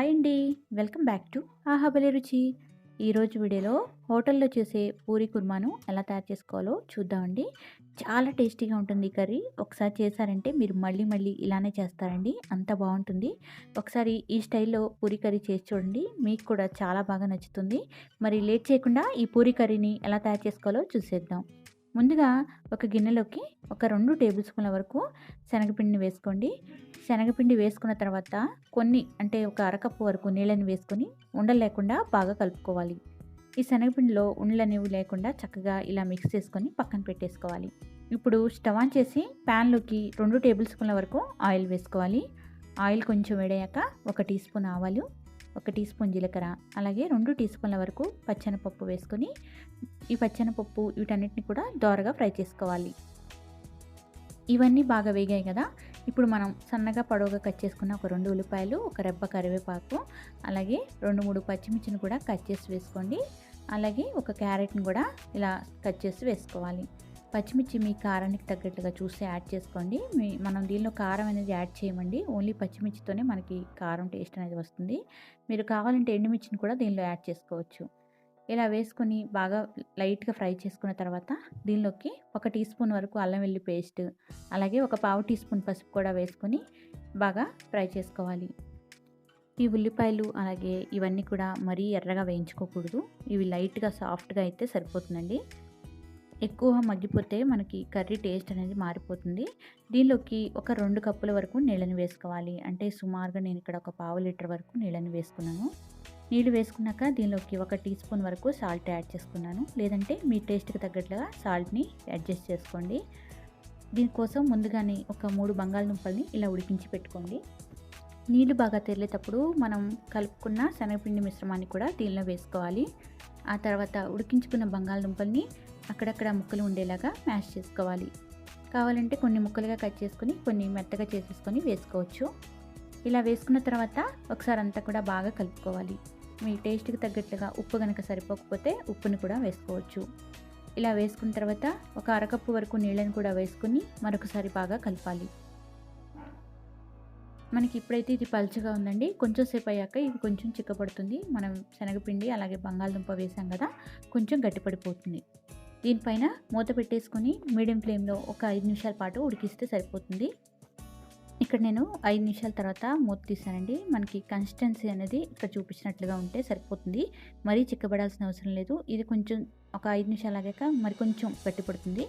Hi అండి. Welcome back to ఆహాబలి రుచి. ఈరోజు వీడియోలో హోటల్లో చేసే పూరి కుర్మాను ఎలా తయారు చేసుకోవాలో చూద్దామండి చాలా టేస్టీగా ఉంటుంది ఈ కర్రీ. ఒకసారి చేశారంటే మీరు మళ్ళీ మళ్ళీ ఇలానే చేస్తారండి. అంత బాగుంటుంది. ఒకసారి ఈ స్టైల్లో పూరి కర్రీ చేసి చూడండి. మీకు కూడా చాలా బాగా నచ్చుతుంది. మరి లేట్ చేయకుండా ఈ పూరి కర్రీని ఎలా తయారు చేసుకోవాలో చూసేద్దాం. ముందుగా ఒక గిన్నెలోకి ఒక రెండు టేబుల్ స్పూన్ల వరకు శనగపిండిని వేసుకోండి. శనగపిండి వేసుకున్న తర్వాత కొన్ని అంటే ఒక అరకప్పు వరకు నీళ్ళని వేసుకొని ఉండలు లేకుండా బాగా కలుపుకోవాలి. ఈ శనగపిండిలో ఉండలు అనేవి లేకుండా చక్కగా ఇలా మిక్స్ చేసుకొని పక్కన పెట్టేసుకోవాలి. ఇప్పుడు స్టవ్ ఆన్ చేసి ప్యాన్లోకి రెండు టేబుల్ స్పూన్ల వరకు ఆయిల్ వేసుకోవాలి. ఆయిల్ కొంచెం వేడయ్యాక ఒక టీ స్పూన్ ఆవాలు ఒక టీ స్పూన్ జీలకర్ర అలాగే రెండు టీ స్పూన్ల వరకు పచ్చనపప్పు వేసుకొని ఈ పచ్చనపప్పు వీటన్నిటిని కూడా దోరగా ఫ్రై చేసుకోవాలి. ఇవన్నీ బాగా వేగాయి కదా. ఇప్పుడు మనం సన్నగా పొడవుగా కట్ చేసుకున్న ఒక రెండు ఉల్లిపాయలు ఒక రెబ్బ కరివేపాకు అలాగే రెండు మూడు పచ్చిమిర్చిని కూడా కట్ చేసి వేసుకోండి. అలాగే ఒక క్యారెట్ని కూడా ఇలా కట్ చేసి వేసుకోవాలి. పచ్చిమిర్చి మీ కారానికి తగ్గట్టుగా చూస్తే యాడ్ చేసుకోండి. మీ మనం దీనిలో కారం అనేది యాడ్ చేయమండి. ఓన్లీ పచ్చిమిర్చితోనే మనకి కారం టేస్ట్ అనేది వస్తుంది. మీరు కావాలంటే ఎండుమిర్చిని కూడా దీనిలో యాడ్ చేసుకోవచ్చు. ఇలా వేసుకొని బాగా లైట్గా ఫ్రై చేసుకున్న తర్వాత దీనిలోకి ఒక టీ స్పూన్ వరకు అల్లం వెల్లి పేస్ట్ అలాగే ఒక పావు టీ స్పూన్ పసుపు కూడా వేసుకొని బాగా ఫ్రై చేసుకోవాలి. ఈ ఉల్లిపాయలు అలాగే ఇవన్నీ కూడా మరీ ఎర్రగా వేయించుకోకూడదు. ఇవి లైట్గా సాఫ్ట్గా అయితే సరిపోతుందండి. ఎక్కువ మగ్గిపోతే మనకి కర్రీ టేస్ట్ అనేది మారిపోతుంది. దీనిలోకి ఒక రెండు కప్పుల వరకు నీళ్ళని వేసుకోవాలి. అంటే సుమారుగా నేను ఇక్కడ ఒక పావు లీటర్ వరకు నీళ్ళని వేసుకున్నాను. నీళ్ళు వేసుకున్నాక దీనిలోకి ఒక టీ స్పూన్ వరకు సాల్ట్ యాడ్ చేసుకున్నాను. లేదంటే మీ టేస్ట్కి తగ్గట్లుగా సాల్ట్ని అడ్జస్ట్ చేసుకోండి. దీనికోసం ముందుగానే ఒక మూడు బంగాళదుంపల్ని ఇలా ఉడికించి పెట్టుకోండి. నీళ్ళు బాగా తెరిలేటప్పుడు మనం కలుపుకున్న శనగపిండి మిశ్రమాన్ని కూడా దీనిలో వేసుకోవాలి. ఆ తర్వాత ఉడికించుకున్న బంగాళదుంపల్ని అక్కడక్కడ ముక్కలు ఉండేలాగా మ్యాష్ చేసుకోవాలి. కావాలంటే కొన్ని ముక్కలుగా కట్ చేసుకొని కొన్ని మెత్తగా చేసేసుకొని వేసుకోవచ్చు. ఇలా వేసుకున్న తర్వాత ఒకసారి అంతా కూడా బాగా కలుపుకోవాలి. మీ టేస్ట్కి తగ్గట్లుగా ఉప్పు కనుక సరిపోకపోతే ఉప్పుని కూడా వేసుకోవచ్చు. ఇలా వేసుకున్న తర్వాత ఒక అరకప్పు వరకు నీళ్ళని కూడా వేసుకుని మరొకసారి బాగా కలపాలి. మనకి ఇప్పుడైతే ఇది పలుచగా ఉందండి. కొంచెం సేపు అయ్యాక ఇది కొంచెం చిక్కపడుతుంది మనం శనగపిండి అలాగే బంగాళదుంప వేసాం కదా కొంచెం గట్టిపడిపోతుంది. దీనిపైన మూత పెట్టేసుకొని మీడియం ఫ్లేమ్లో ఒక ఐదు నిమిషాల పాటు ఉడికిస్తే సరిపోతుంది. ఇక్కడ నేను ఐదు నిమిషాల తర్వాత మూత తీసానండి. మనకి కన్సిస్టెన్సీ అనేది ఇక్కడ చూపించినట్లుగా ఉంటే సరిపోతుంది. మరీ చిక్కబడాల్సిన అవసరం లేదు. ఇది కొంచెం ఒక ఐదు నిమిషాలు ఆగాక మరి కొంచెం గట్టిపడుతుంది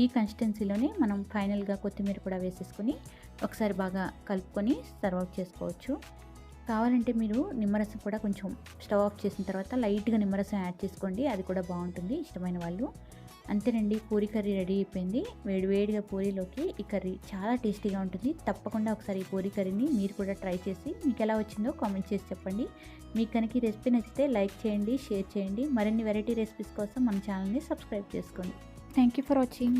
ఈ కన్సిస్టెన్సీలోనే మనం ఫైనల్గా కొత్తిమీర కూడా వేసేసుకొని ఒకసారి బాగా కలుపుకొని సర్వ్ అవుట్ చేసుకోవచ్చు. కావాలంటే మీరు నిమ్మరసం కూడా కొంచెం స్టవ్ ఆఫ్ చేసిన తర్వాత లైట్గా నిమ్మరసం యాడ్ చేసుకోండి. అది కూడా బాగుంటుంది. ఇష్టమైన వాళ్ళు. అంతేనండి పూరి కర్రీ రెడీ అయిపోయింది. వేడి వేడిగా పూరీలోకి ఈ కర్రీ చాలా టేస్టీగా ఉంటుంది. తప్పకుండా ఒకసారి ఈ పూరి కర్రీని మీరు కూడా ట్రై చేసి మీకు ఎలా వచ్చిందో కామెంట్ చేసి చెప్పండి. మీకు కనుక ఈ రెసిపీ నచ్చితే లైక్ చేయండి షేర్ చేయండి. మరిన్ని వెరైటీ రెసిపీస్ కోసం మన ఛానల్ని సబ్స్క్రైబ్ చేసుకోండి. Thank you for watching.